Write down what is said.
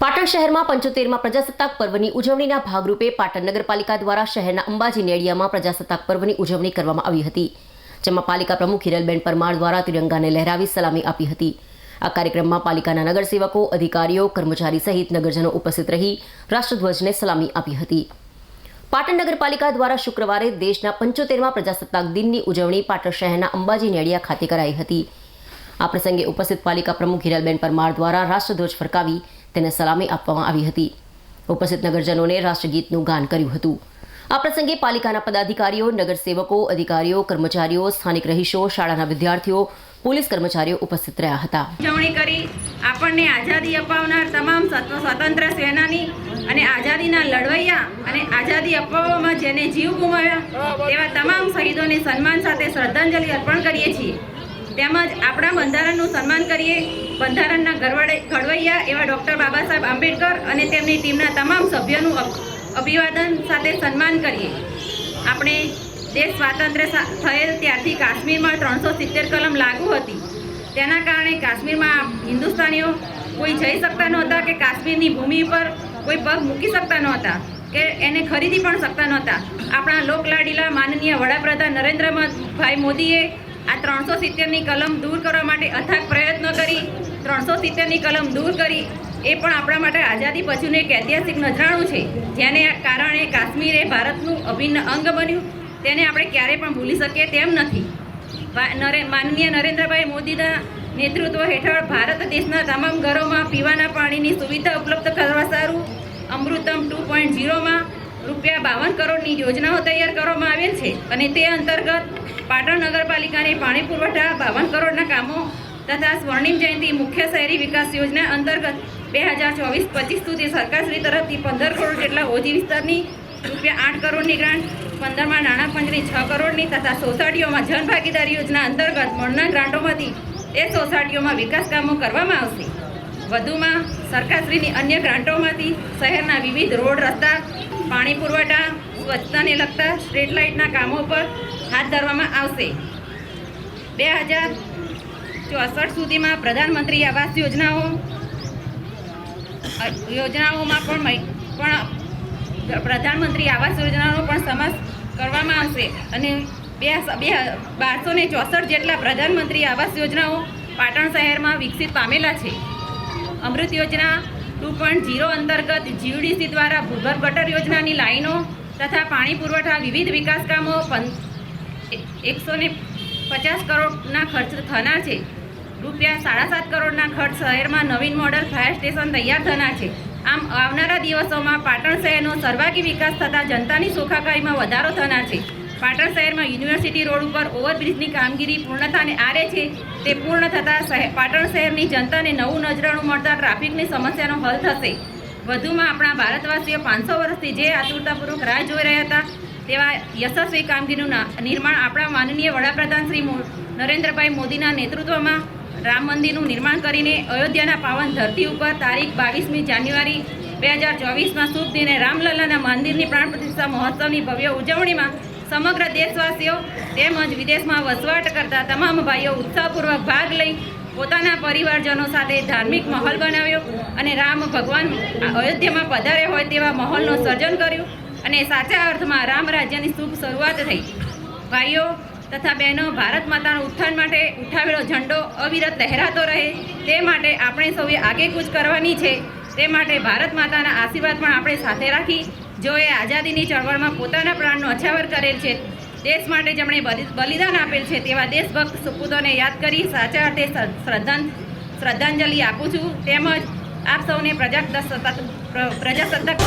પાટણ શહેરમાં પંચોતેરમાં પ્રજાસત્તાક પર્વની ઉજવણીના ભાગરૂપે પાટણ નગરપાલિકા દ્વારા શહેરના અંબાજી નેડિયામાં પ્રજાસત્તાક પર્વની ઉજવણી કરવામાં આવી હતી, જેમાં પાલિકા પ્રમુખ હિરલબેન પરમાર દ્વારા તિરંગાને લહેરાવી સલામી આપી હતી. આ કાર્યક્રમમાં પાલિકાના નગરસેવકો, અધિકારીઓ, કર્મચારી સહિત નગરજનો ઉપસ્થિત રહી રાષ્ટ્રધ્વજને સલામી આપી હતી. પાટણ નગરપાલિકા દ્વારા શુક્રવારે દેશના પંચોતેરમાં પ્રજાસત્તાક દિનની ઉજવણી પાટણ શહેરના અંબાજી નેડિયા ખાતે કરાઈ હતી. આ પ્રસંગે ઉપસ્થિત પાલિકા પ્રમુખ હિરલબેન પરમાર દ્વારા રાષ્ટ્રધ્વજ ફરકાવી તેને સલામી આપવામાં આવી હતી. ઉપસ્થિત નગરજનોને રાષ્ટ્રગીતનું ગાન કર્યું હતું. આ પ્રસંગે પાલિકાના પદાધિકારીઓ, નગરસેવકો, અધિકારીઓ, કર્મચારીઓ, સ્થાનિક રહીશો, શાળાના વિદ્યાર્થીઓ, પોલીસ કર્મચારીઓ ઉપસ્થિત રહ્યા હતા. ઉજવણી કરી આપણને આઝાદી અપાવનાર તમામ સ્વત- સ્વતંત્ર સેનાની અને આઝાદીના લડવૈયા અને આઝાદી અપાવવામાં જેને જીવ ગુમાવ્યા તેવા તમામ શહીદોને સન્માન સાથે શ્રદ્ધાંજલિ અર્પણ કરીએ છીએ. તેમજ આપણા બંધારણનું સન્માન કરીએ બંધારણના ઘડવૈયા એવા ડૉક્ટર બાબા સાહેબ આંબેડકર અને તેમની ટીમના તમામ સભ્યોનું અભિવાદન સાથે સન્માન કરીએ. આપણે દેશ સ્વાતંત્ર્ય થયેલ ત્યારથી કાશ્મીરમાં ત્રણસો સિત્તેર કલમ લાગુ હતી. તેના કારણે કાશ્મીરમાં હિન્દુસ્તાનીઓ કોઈ જઈ શકતા નહોતા કે કાશ્મીરની ભૂમિ પર કોઈ પગ મૂકી શકતા નહોતા કે એને ખરીદી પણ શકતા નહોતા. આપણા લોકલાડીલા માનનીય વડાપ્રધાન નરેન્દ્રભાઈ મોદીએ આ ત્રણસો સિત્તેરની કલમ દૂર કરવા માટે અથાગ પ્રયત્નો કરી, ત્રણસો સિત્તેરની કલમ દૂર કરી. એ પણ આપણા માટે આઝાદી પછીનું એક ઐતિહાસિક નજરાણું છે. જેને કારણે કાશ્મીર એ ભારતનું અભિન્ન અંગ બન્યું. તેને આપણે ક્યારેય પણ ભૂલી શકીએ તેમ નથી. માનનીય નરેન્દ્રભાઈ મોદીના નેતૃત્વ હેઠળ ભારત દેશના તમામ ઘરોમાં પીવાના પાણીની સુવિધા ઉપલબ્ધ કરવા સારું. અમૃતમ ટુ પોઈન્ટ ઝીરોમાં રૂપિયા બાવન કરોડની યોજનાઓ તૈયાર કરવામાં આવેલ છે. અને તે અંતર્ગત પાટણ નગરપાલિકાની પાણી પુરવઠા બાવન કરોડના કામો તથા સ્વર્ણિમ જયંતિ મુખ્ય શહેરી વિકાસ યોજના અંતર્ગત બે હજાર ચોવીસ પચીસ સુધી સરકારશ્રી તરફથી પંદર કરોડ જેટલા ઓજી વિસ્તારની રૂપિયા આઠ કરોડની ગ્રાન્ટ, પંદરમાં નાણાં પંચની છ કરોડની તથા સોસાયટીઓમાં જનભાગીદારી યોજના અંતર્ગત મળનાર ગ્રાન્ટોમાંથી એ સોસાયટીઓમાં વિકાસ કામો કરવામાં આવશે. વધુમાં સરકારશ્રીની અન્ય ગ્રાન્ટોમાંથી શહેરના વિવિધ રોડ રસ્તા, પાણી પુરવઠા સ્વચ્છતાને લગતા સ્ટ્રીટ લાઇટના કામો પર હાથ ધરવામાં આવશે. બે હજાર ચોસઠ સુધીમાં પ્રધાનમંત્રી આવાસ યોજનાઓ યોજનાઓમાં પણ પણ પ્રધાનમંત્રી આવાસ યોજનાનો પણ સમાસ કરવામાં આવશે. અને બે બે બારસો ને ચોસઠ જેટલા પ્રધાનમંત્રી આવાસ યોજનાઓ પાટણ શહેરમાં વિકસિત પામેલા છે. અમૃત યોજના ટુ પોઈન્ટ જીરો અંતર્ગત જીયુડીસી દ્વારા ભૂગર્ભ ગટર યોજનાની લાઈનો તથા પાણી પુરવઠા વિવિધ વિકાસ કામો એકસો ને પચાસ કરોડના ખર્ચ થનાર છે. રૂપિયા સાડા સાત કરોડના ખર્ચ શહેરમાં નવીન મોડલ ફાયર સ્ટેશન તૈયાર થનાર છે. આમ આવનારા દિવસોમાં પાટણ શહેરનો સર્વાગી વિકાસ થતાં જનતાની સુખાકારીમાં વધારો થનાર છે. પાટણ શહેરમાં યુનિવર્સિટી રોડ ઉપર ઓવરબ્રિજની કામગીરી પૂર્ણતાને આરે છે. તે પૂર્ણ થતાં પાટણ શહેરની જનતાને નવું નજરાણું મળતા ટ્રાફિકની સમસ્યાનો હલ થશે. વધુમાં આપણા ભારતવાસીઓ પાંચસો વર્ષથી જે આતુરતાપૂર્વક રાહ જોઈ રહ્યા હતા, તેવા યશસ્વી કામગીરીનું નિર્માણ આપણા માનનીય વડાપ્રધાન શ્રી નરેન્દ્રભાઈ મોદીના નેતૃત્વમાં રામ મંદિરનું નિર્માણ કરીને અયોધ્યાના પાવન ધરતી ઉપર તારીખ બાવીસમી જાન્યુઆરી બે હજાર ચોવીસમાં શુભ દિને રામલલ્લાના મંદિરની પ્રાણ પ્રતિષ્ઠા મહોત્સવની ભવ્ય ઉજવણીમાં સમગ્ર દેશવાસીઓ તેમજ વિદેશમાં વસવાટ કરતા તમામ ભાઈઓ ઉત્સાહપૂર્વક ભાગ લઈ પોતાના પરિવારજનો સાથે ધાર્મિક માહોલ બનાવ્યો અને રામ ભગવાન અયોધ્યામાં પધારે હોય તેવા માહોલનું સર્જન કર્યું અને સાચા અર્થમાં રામ રાજ્યની શુભ શરૂઆત થઈ. ભાઈઓ તથા બહેનો, ભારત માતાના ઉત્થાન માટે ઉઠાવેલો ઝંડો અવિરત લહેરાતો રહે તે માટે આપણે સૌએ આગેકૂચ કરવાની છે. તે માટે ભારત માતાના આશીર્વાદ પણ આપણે સાથે રાખી જો એ આઝાદીની ચળવળમાં પોતાના પ્રાણનો અછાવર કરેલ છે. દેશ માટે જેમણે બલિ- બલિદાન આપેલ છે તેવા દેશભક્ત સુપુતોને યાદ કરી સાચા અર્થે શ્રદ્ધાંજલિ આપું છું. તેમજ આપ સૌને પ્રજાસત્તાક પ્રજાસત્તાક